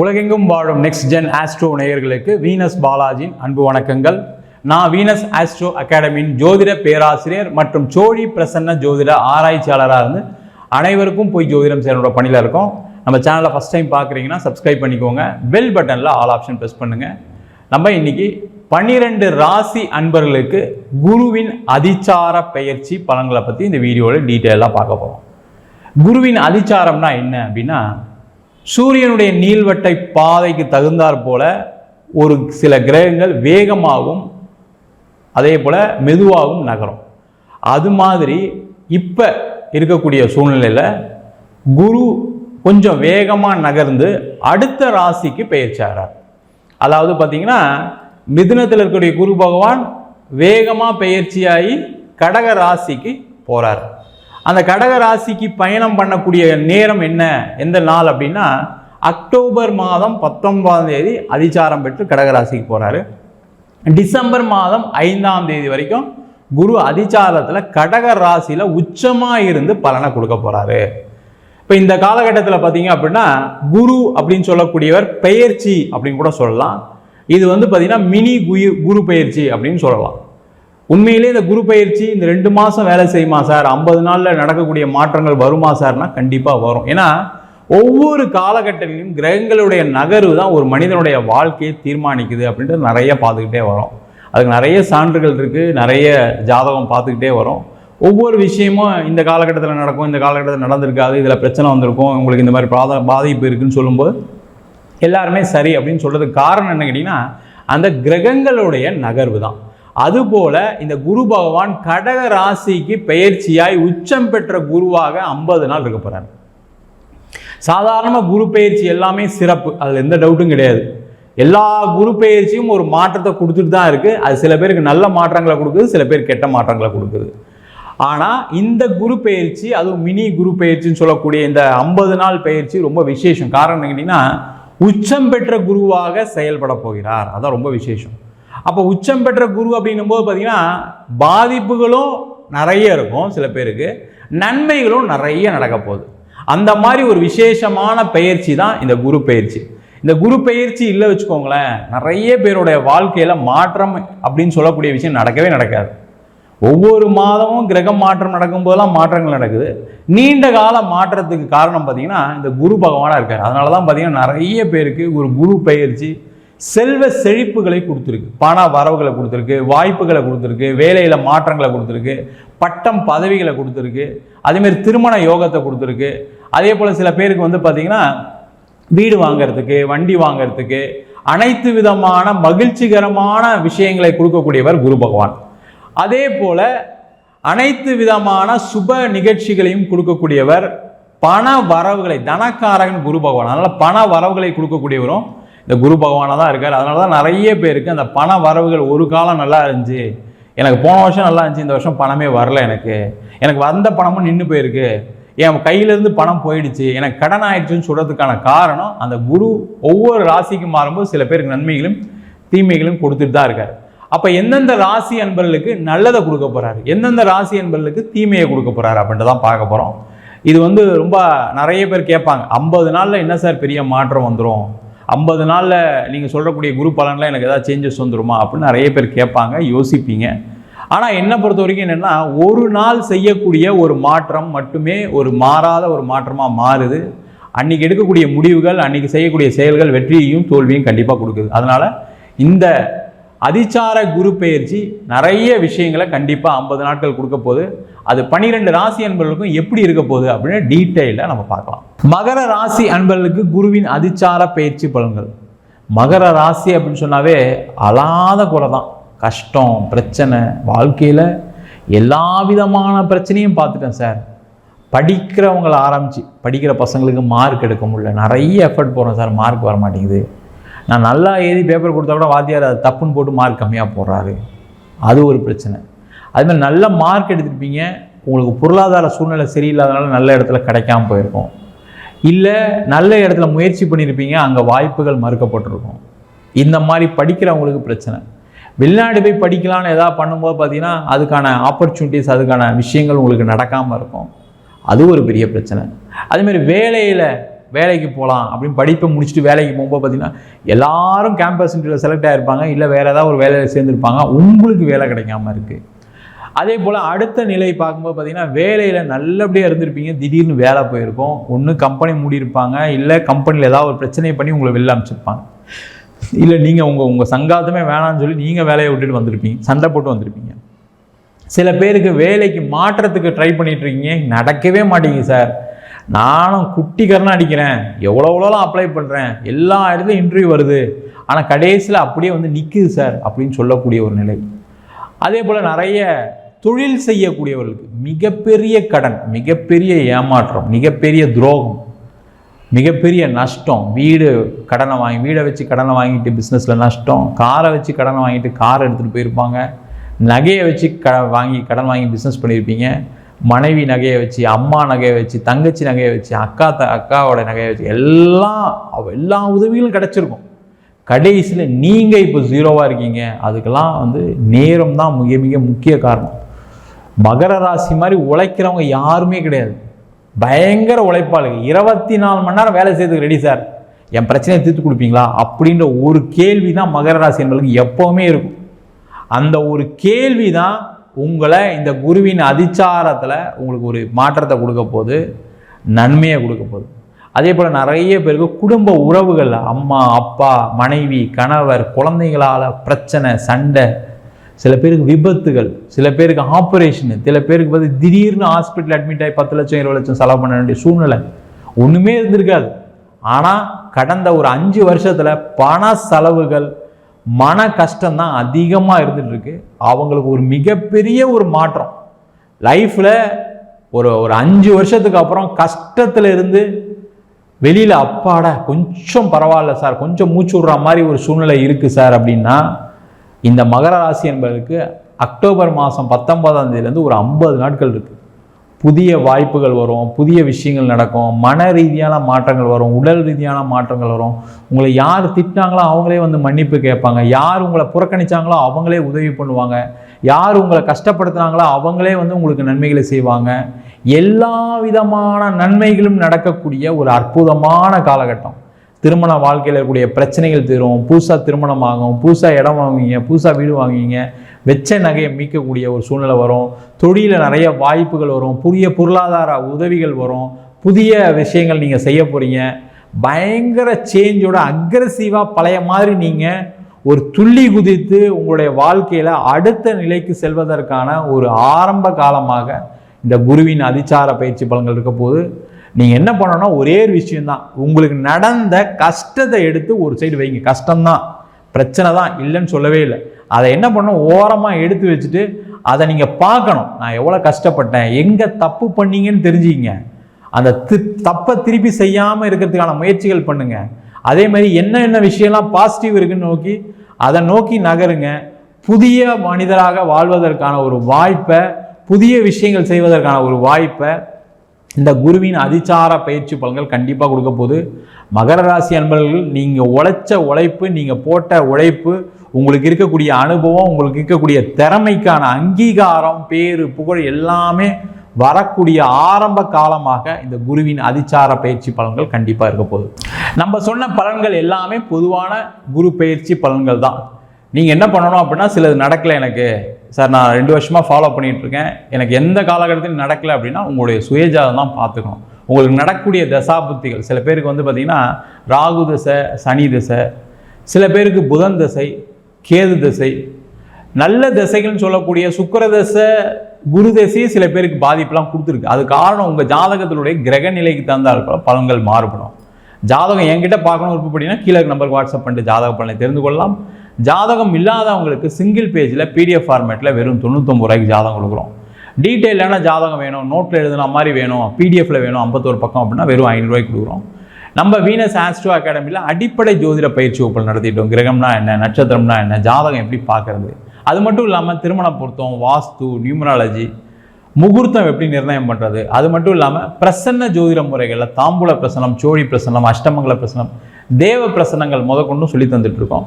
உலகெங்கும் வாழும் next gen astro நேயர்களுக்கு வீனஸ் பாலாஜியின் அன்பு வணக்கங்கள். நான் வீனஸ் ஆஸ்ட்ரோ அகாடமியின் ஜோதிட பேராசிரியர் மற்றும் சோழி பிரசன்ன ஜோதிட ஆராய்ச்சியாளராக இருந்து அனைவருக்கும் போய் ஜோதிடம் சேரனோட பணியில் இருக்கோம். நம்ம சேனலை ஃபஸ்ட் டைம் பார்க்குறீங்கன்னா சப்ஸ்கிரைப் பண்ணிக்கோங்க. பெல் பட்டனில் ஆல் ஆப்ஷன் ப்ரெஸ் பண்ணுங்கள் நம்ம இன்னைக்கு பன்னிரெண்டு ராசி அன்பர்களுக்கு குருவின் அதிச்சார பெயர்ச்சி பலன்களை பற்றி இந்த வீடியோவில் டீட்டெயிலாக பார்க்க போகிறோம் குருவின் அதிச்சாரம்னா என்ன அப்படின்னா சூரியனுடைய நீள்வட்டை பாதைக்கு தகுந்தாற் போல ஒரு சில கிரகங்கள் வேகமாகவும் அதே போல் மெதுவாகவும் நகரும். அது மாதிரி இப்போ இருக்கக்கூடிய சூழ்நிலையில் குரு கொஞ்சம் வேகமாக நகர்ந்து அடுத்த ராசிக்கு பெயர்ச்சாகிறார் அதாவது பார்த்திங்கன்னா மிதுனத்தில் இருக்கக்கூடிய குரு பகவான் வேகமாக பெயர்ச்சியாகி கடக ராசிக்கு போகிறார் அந்த கடக ராசிக்கு பயணம் பண்ணக்கூடிய நேரம் என்ன? எந்த நாள் அப்படின்னா அக்டோபர் மாதம் பத்தொன்பதாம் தேதி அதிச்சாரம் பெற்று கடகராசிக்கு போகிறாரு டிசம்பர் மாதம் ஐந்தாம் தேதி வரைக்கும் குரு அதிச்சாரத்தில் கடக ராசியில் உச்சமாக இருந்து பலனை கொடுக்க போகிறாரு இப்போ இந்த காலகட்டத்தில் பார்த்தீங்க அப்படின்னா குரு அப்படின்னு சொல்லக்கூடியவர் பெயர்ச்சி அப்படின்னு கூட சொல்லலாம். இது வந்து பார்த்திங்கன்னா மினி குயு குரு பெயர்ச்சி அப்படின்னு சொல்லலாம். உண்மையிலே இந்த குரு பயிற்சி இந்த ரெண்டு மாதம் வேலை செய்யுமா சார்? ஐம்பது நாளில் நடக்கக்கூடிய மாற்றங்கள் வருமா சார்னா கண்டிப்பாக வரும். ஏன்னா ஒவ்வொரு காலகட்டத்திலும் கிரகங்களுடைய நகர்வு தான் ஒரு மனிதனுடைய வாழ்க்கையை தீர்மானிக்குது அப்படின்ட்டு நிறைய பார்த்துக்கிட்டே வரும். அதுக்கு நிறைய சான்றுகள் இருக்குது நிறைய ஜாதகம் பார்த்துக்கிட்டே வரும். ஒவ்வொரு விஷயமும் இந்த காலகட்டத்தில் நடக்கும் இந்த காலகட்டத்தில் நடந்திருக்காது இதில் பிரச்சனை வந்திருக்கும் உங்களுக்கு இந்த மாதிரி பாத பாதிப்பு இருக்குன்னு சொல்லும்போது எல்லாருமே சரி அப்படின்னு சொல்கிறதுக்கு காரணம் என்ன கேட்டிங்கன்னா அந்த கிரகங்களுடைய நகர்வு தான். அதுபோல இந்த குரு பகவான் கடக ராசிக்கு பெயர்ச்சியாய் உச்சம் பெற்ற குருவாக ஐம்பது நாள் இருக்க போகிறார் சாதாரணமாக குரு பயிற்சி எல்லாமே சிறப்பு அதில் எந்த டவுட்டும் கிடையாது. எல்லா குரு பயிற்சியும் ஒரு மாற்றத்தை கொடுத்துட்டு தான் இருக்குது அது சில பேருக்கு நல்ல மாற்றங்களை கொடுக்குது சில பேர் கெட்ட மாற்றங்களை கொடுக்குது. ஆனால் இந்த குரு பயிற்சி அதுவும் மினி குரு பெயர்ச்சின்னு சொல்லக்கூடிய இந்த ஐம்பது நாள் பயிற்சி ரொம்ப விசேஷம். காரணம் கேட்டிங்கன்னா உச்சம் பெற்ற குருவாக செயல்பட போகிறார். அதான் ரொம்ப விசேஷம். அப்போ உச்சம் பெற்ற குரு அப்படின்னும் போது பார்த்தீங்கன்னா பாதிப்புகளும் நிறைய இருக்கும் சில பேருக்கு. நன்மைகளும் நிறைய நடக்க போகுது. அந்த மாதிரி ஒரு விசேஷமான பயிற்சி தான் இந்த குரு பயிற்சி. இந்த குரு பயிற்சி இல்லை வச்சுக்கோங்களேன் நிறைய பேருடைய வாழ்க்கையில் மாற்றம் அப்படின்னு சொல்லக்கூடிய விஷயம் நடக்கவே நடக்காது. ஒவ்வொரு மாதமும் கிரகம் மாற்றம் நடக்கும்போதெல்லாம் மாற்றங்கள் நடக்குது. நீண்ட கால மாற்றத்துக்கு காரணம் பார்த்தீங்கன்னா இந்த குரு பகவானாக இருக்கார். அதனால தான் பார்த்தீங்கன்னா நிறைய பேருக்கு ஒரு குரு பயிற்சி செல்வ செழிப்புகளை கொடுத்துருக்கு. பண வரவுகளை கொடுத்துருக்கு வாய்ப்புகளை கொடுத்துருக்கு வேலையில் மாற்றங்களை கொடுத்துருக்கு பட்டம் பதவிகளை கொடுத்துருக்கு அதேமாரி திருமண யோகத்தை கொடுத்துருக்கு. அதே போல் சில பேருக்கு வந்து பார்த்திங்கன்னா வீடு வாங்கிறதுக்கு வண்டி வாங்கிறதுக்கு அனைத்து விதமான மகிழ்ச்சிகரமான விஷயங்களை கொடுக்கக்கூடியவர் குரு பகவான். அதே போல் அனைத்து விதமான சுப நிகழ்ச்சிகளையும் கொடுக்கக்கூடியவர் பண வரவுகளை தனக்காரகன் குரு பகவான். அதனால் பண வரவுகளை கொடுக்கக்கூடியவரும் இந்த குரு பகவானாக தான் இருக்கார். அதனால தான் நிறைய பேருக்கு அந்த பண வரவுகள் ஒரு காலம் நல்லா இருந்துச்சு. எனக்கு போன வருஷம் நல்லா இருந்துச்சு. இந்த வருஷம் பணமே வரல எனக்கு. எனக்கு வந்த பணமும் நின்று போயிருக்கு. என் கையிலேருந்து பணம் போயிடுச்சு. எனக்கு கடன் ஆயிடுச்சுன்னு சொல்கிறதுக்கான காரணம் அந்த குரு ஒவ்வொரு ராசிக்கு மாறும்போது சில பேருக்கு நன்மைகளும் தீமைகளும் கொடுத்துட்டு தான் இருக்கார். அப்போ எந்தெந்த ராசி அன்பர்களுக்கு நல்லதை கொடுக்க போகிறாரு எந்தெந்த ராசி அன்பர்களுக்கு தீமையை கொடுக்க போகிறாரு அப்படின்ட்டு தான் பார்க்க போகிறோம் இது வந்து ரொம்ப நிறைய பேர் கேட்பாங்க. ஐம்பது நாளில் என்ன சார் பெரிய மாற்றம் வந்துடும் ஐம்பது நாளில் நீங்கள் சொல்லக்கூடிய குரு பலனில் எனக்கு ஏதாவது சேஞ்சஸ் வந்துருமா அப்படின்னு நிறைய பேர் கேட்பாங்க யோசிப்பீங்க. ஆனால் என்னை பொறுத்த வரைக்கும் என்னென்னா ஒரு நாள் செய்யக்கூடிய ஒரு மாற்றம் மட்டுமே ஒரு மாறாத ஒரு மாற்றமாக மாறுது. அன்றைக்கி எடுக்கக்கூடிய முடிவுகள் அன்றைக்கி செய்யக்கூடிய செயல்கள் வெற்றியையும் தோல்வியும் கண்டிப்பாக கொடுக்குது. அதனால் இந்த அதிச்சார குரு பெயர்ச்சி நிறைய விஷயங்களை கண்டிப்பாக ஐம்பது நாட்கள் கொடுக்க போகுது. அது பன்னிரெண்டு ராசி அன்பர்களுக்கும் எப்படி இருக்க போகுது அப்படின்னு டீட்டெயிலாக நம்ம பார்க்கலாம். மகர ராசி அன்பர்களுக்கு குருவின் அதிச்சார பயிற்சி பலன்கள். மகர ராசி அப்படின்னு சொன்னாவே அலாத குறை தான் கஷ்டம் பிரச்சனை வாழ்க்கையில் எல்லா விதமான பிரச்சனையும் பார்த்துட்டேன் சார். படிக்கிறவங்களை ஆரம்பித்து படிக்கிற பசங்களுக்கு மார்க் எடுக்க முடியல. நிறைய எஃபர்ட் போடுறோம் சார் மார்க் வர மாட்டேங்குது நான் நல்லா எழுதி பேப்பர் கொடுத்தா கூட வாத்தியார் அது தப்புன்னு போட்டு மார்க் கம்மியாக போடுறாரு. அது ஒரு பிரச்சனை. அதுமாதிரி நல்ல மார்க் எடுத்திருப்பீங்க. உங்களுக்கு பொருளாதார சூழ்நிலை சரியில்லாதனால நல்ல இடத்துல கிடைக்காம போயிருக்கும். இல்லை நல்ல இடத்துல முயற்சி பண்ணியிருப்பீங்க அங்கே வாய்ப்புகள் மறுக்கப்பட்டிருக்கும். இந்த மாதிரி படிக்கிறவங்களுக்கு பிரச்சனை. வெளிநாடு போய் படிக்கலான்னு எதாவது பண்ணும்போது பார்த்தீங்கன்னா அதுக்கான ஆப்பர்ச்சுனிட்டிஸ் அதுக்கான விஷயங்கள் உங்களுக்கு நடக்காமல் இருக்கும். அது ஒரு பெரிய பிரச்சனை. அதேமாதிரி வேலையில் வேலைக்கு போகலாம் அப்படின்னு படிப்பை முடிச்சுட்டு வேலைக்கு போகும்போது பார்த்தீங்கன்னா எல்லாரும் கேம்பஸ் இன்டர்வியூவில் செலக்ட் ஆகிருப்பாங்க இல்லை வேறு ஏதாவது ஒரு வேலையில் சேர்ந்துருப்பாங்க உங்களுக்கு வேலை கிடைக்காம இருக்குது அதே போல் அடுத்த நிலை பார்க்கும்போது பார்த்தீங்கன்னா வேலையில் நல்லபடியாக இருந்திருப்பீங்க திடீர்னு வேலை போயிருக்கும். ஒன்று கம்பெனி மூடியிருப்பாங்க இல்லை கம்பெனியில் ஏதாவது ஒரு பிரச்சனை பண்ணி உங்களை வெளில அமைச்சிருப்பாங்க இல்லை நீங்கள் உங்கள் உங்கள் சங்காத்தமே வேணாம்னு சொல்லி நீங்கள் வேலையை விட்டுட்டு வந்திருப்பீங்க சண்டை போட்டு வந்திருப்பீங்க. சில பேருக்கு வேலைக்கு மாற்றத்துக்கு ட்ரை பண்ணிகிட்ருக்கீங்க நடக்கவே மாட்டேங்குது சார் நானும் குட்டிக்கரனா அடிக்கிறேன். எவ்வளோ எவ்வளோலாம் அப்ளை பண்ணுறேன் எல்லா இடத்துலையும் இன்டர்வியூ வருது. ஆனால் கடைசியில் அப்படியே வந்து நிற்குது சார் அப்படின்னு சொல்லக்கூடிய ஒரு நிலை. அதே போல் நிறைய தொழில் செய்யக்கூடியவர்களுக்கு மிகப்பெரிய கடன் மிகப்பெரிய ஏமாற்றம் மிகப்பெரிய துரோகம் மிகப்பெரிய நஷ்டம். வீடு கடனை வாங்கி வீடை வச்சு கடனை வாங்கிட்டு பிஸ்னஸில் நஷ்டம். காரை வச்சு கடனை வாங்கிட்டு காரை எடுத்துகிட்டு போயிருப்பாங்க. நகையை வச்சு க வாங்கி கடன் வாங்கி பிஸ்னஸ் பண்ணியிருப்பீங்க. மனைவி நகையை வச்சு அம்மா நகையை வச்சு தங்கச்சி நகையை வச்சு அக்கா த அக்காவோட நகையை வச்சு எல்லாம் அவ- எல்லா உதவிகளும் கிடச்சிருக்கும். கடைசியில் நீங்கள் இப்போ ஜீரோவாக இருக்கீங்க. அதுக்கெல்லாம் வந்து நேரம் தான் மிக மிக முக்கிய காரணம். மகர ராசி மாதிரி உழைக்கிறவங்க யாருமே கிடையாது. பயங்கர உழைப்பாளுங்க இருபத்தி நாலு மணி நேரம் வேலை செய்யறதுக்கு ரெடி சார் என் பிரச்சனையை தீர்த்து கொடுப்பீங்களா? அப்படின்ற ஒரு கேள்வி தான் மகர ராசி என்பதுக்கு எப்போவுமே இருக்கும். அந்த ஒரு கேள்வி தான் உங்களை இந்த குருவின் அதிச்சாரத்தில் உங்களுக்கு ஒரு மாற்றத்தை கொடுக்க போகுது நன்மையை கொடுக்க போகுது. அதே போல் நிறைய பேருக்கு குடும்ப உறவுகள் அம்மா அப்பா மனைவி கணவர் குழந்தைகளால் பிரச்சனை சண்டை சில பேருக்கு விபத்துகள் சில பேருக்கு ஆப்ரேஷனு சில பேருக்கு வந்து திடீர்னு ஹாஸ்பிட்டல் அட்மிட் ஆகி பத்து லட்சம் இருபது லட்சம் செலவு பண்ண வேண்டிய சூழ்நிலை. ஒன்றுமே இருந்திருக்காது. ஆனால் கடந்த ஒரு அஞ்சு வருஷத்தில் பண செலவுகள் மன கஷ்டம் தான் அதிகமாக இருந்துட்டு இருக்கு அவங்களுக்கு ஒரு மிகப்பெரிய ஒரு மாற்றம். லைஃப்பில் ஒரு ஒரு அஞ்சு வருஷத்துக்கு அப்புறம் கஷ்டத்தில் இருந்து வெளியில் அப்பாட கொஞ்சம் பரவாயில்ல சார் கொஞ்சம் மூச்சு விடுற மாதிரி ஒரு சூழ்நிலை இருக்குது சார் அப்படின்னா இந்த மகர ராசி என்பதற்கு அக்டோபர் மாதம் பத்தொன்பதாம் தேதியிலேருந்து ஒரு ஐம்பது நாட்கள் இருக்குது புதிய வாய்ப்புகள் வரும் புதிய விஷயங்கள் நடக்கும் மன ரீதியான மாற்றங்கள் வரும் உடல் ரீதியான மாற்றங்கள் வரும். உங்களை யார் திட்டினாங்களோ அவங்களே வந்து மன்னிப்பு கேட்பாங்க. யார் உங்களை புறக்கணிச்சாங்களோ அவங்களே உதவி பண்ணுவாங்க. யார் உங்களை கஷ்டப்படுத்துனாங்களோ அவங்களே வந்து உங்களுக்கு நன்மைகளை செய்வாங்க. எல்லா விதமான நன்மைகளும் நடக்கக்கூடிய ஒரு அற்புதமான காலகட்டம். திருமண வாழ்க்கையில் இருக்கக்கூடிய பிரச்சனைகள் தீரும். புதுசாக திருமணம் ஆகும் புதுசாக இடம் வாங்குவீங்க புதுசாக வீடு வாங்குவீங்க. வெச்ச நகையை மீட்கக்கூடிய ஒரு சூழ்நிலை வரும். தொழிலில் நிறைய வாய்ப்புகள் வரும். புதிய பொருளாதார உதவிகள் வரும். புதிய விஷயங்கள் நீங்கள் செய்ய போகிறீங்க பயங்கர சேஞ்சோட அக்ரஸிவாக பழைய மாதிரி நீங்கள் ஒரு துள்ளி குதித்து உங்களுடைய வாழ்க்கையில் அடுத்த நிலைக்கு செல்வதற்கான ஒரு ஆரம்ப காலமாக இந்த குருவின் அதிச்சார பயிற்சி பலன்கள் இருக்க போது நீங்கள் என்ன பண்ணணும்னா ஒரே ஒரு விஷயந்தான் உங்களுக்கு நடந்த கஷ்டத்தை எடுத்து ஒரு சைடு வைங்க. கஷ்டம்தான். பிரச்சனை தான் இல்லைன்னு சொல்லவே இல்லை. அதை என்ன பண்ணணும்? ஓரமாக எடுத்து வச்சுட்டு அதை நீங்கள் பார்க்கணும். நான் எவ்வளோ கஷ்டப்பட்டேன்? எங்கே தப்பு பண்ணீங்கன்னு தெரிஞ்சுக்கிங்க. அந்த தி தப்பை திருப்பி செய்யாமல் இருக்கிறதுக்கான முயற்சிகள் பண்ணுங்கள் அதே மாதிரி என்ன என்ன விஷயம்லாம் பாசிட்டிவ் இருக்குன்னு நோக்கி அதை நோக்கி நகருங்க. புதிய மனிதராக வாழ்வதற்கான ஒரு வாய்ப்பை புதிய விஷயங்கள் செய்வதற்கான ஒரு வாய்ப்பை இந்த குருவின் அதிச்சார பயிற்சி பலன்கள் கண்டிப்பாக கொடுக்க போது மகர ராசி அன்பர்கள் நீங்கள் உழைச்ச உழைப்பு நீங்கள் போட்ட உழைப்பு உங்களுக்கு இருக்கக்கூடிய அனுபவம் உங்களுக்கு இருக்கக்கூடிய திறமைக்கான அங்கீகாரம் பேரு புகழ் எல்லாமே வரக்கூடிய ஆரம்ப காலமாக இந்த குருவின் அதிச்சார பயிற்சி பலன்கள் கண்டிப்பாக இருக்க போகுது. நம்ம சொன்ன பலன்கள் எல்லாமே பொதுவான குரு பயிற்சி பலன்கள் தான். நீங்கள் என்ன பண்ணணும் அப்படின்னா சிலது நடக்கலை எனக்கு. சார் நான் ரெண்டு வருஷமாக ஃபாலோ பண்ணிகிட்ருக்கேன் எனக்கு எந்த காலகட்டத்திலும் நடக்கலை அப்படின்னா உங்களுடைய சுயஜாதம் தான் பார்த்துக்கணும். உங்களுக்கு நடக்கக்கூடிய தசாபுத்திகள் சில பேருக்கு வந்து பார்த்திங்கன்னா ராகு தசை சனி தசை சில பேருக்கு புதன் தசை கேது தசை. நல்ல திசைகள்னு சொல்லக்கூடிய சுக்கிர தசை குரு தசையே சில பேருக்கு பாதிப்பெல்லாம் கொடுத்துருக்கு. அது காரணம் உங்கள் ஜாதகத்தினுடைய கிரக நிலைக்கு தந்தால் பலன்கள் மாறுபடும். ஜாதகம் என்கிட்ட பார்க்கணும் விருப்பப்படினா கீழே நம்பருக்கு வாட்ஸ்அப் பண்ணிட்டு ஜாதக பலனை தெரிந்து கொள்ளலாம். ஜாதகம் இல்லாதவங்களுக்கு சிங்கிள் பேஜில் பிடிஎஃப் ஃபார்மேட்டில் வெறும் தொண்ணூத்தொம்பது ரூபாய்க்கு ஜாதகம் கொடுக்குறோம். டீட்டெயிலான ஜாதகம் வேணும் நோட்டில் எழுதுன மாதிரி வேணும் பிடிஎஃப்பில் வேணும் ஐம்பத்தோரு பக்கம் அப்படின்னா வெறும் ஐநூறுரூவாய்க்கு கொடுக்குறோம். நம்ம வீனஸ் ஆஸ்ட்ரோ அகாடமியில் அடிப்படை ஜோதிட பயிற்சி வகுப்புகள் நடத்திட்டோம். கிரகம்னா என்ன நட்சத்திரம்னா என்ன ஜாதகம் எப்படி பார்க்கறது? அது மட்டும் இல்லாமல் திருமண பொருத்தம் வாஸ்து நியூமராலஜி முகூர்த்தம் எப்படி நிர்ணயம் பண்ணுறது அது மட்டும் இல்லாமல் பிரசன்ன ஜோதிட முறைகளில் தாம்பூல பிரசனம் சோழி பிரசனம் அஷ்டமங்கல பிரசனம் தேவ பிரசனங்கள் முதற்கொண்டும் சொல்லி தந்துட்டுருக்கோம் இருக்கோம்.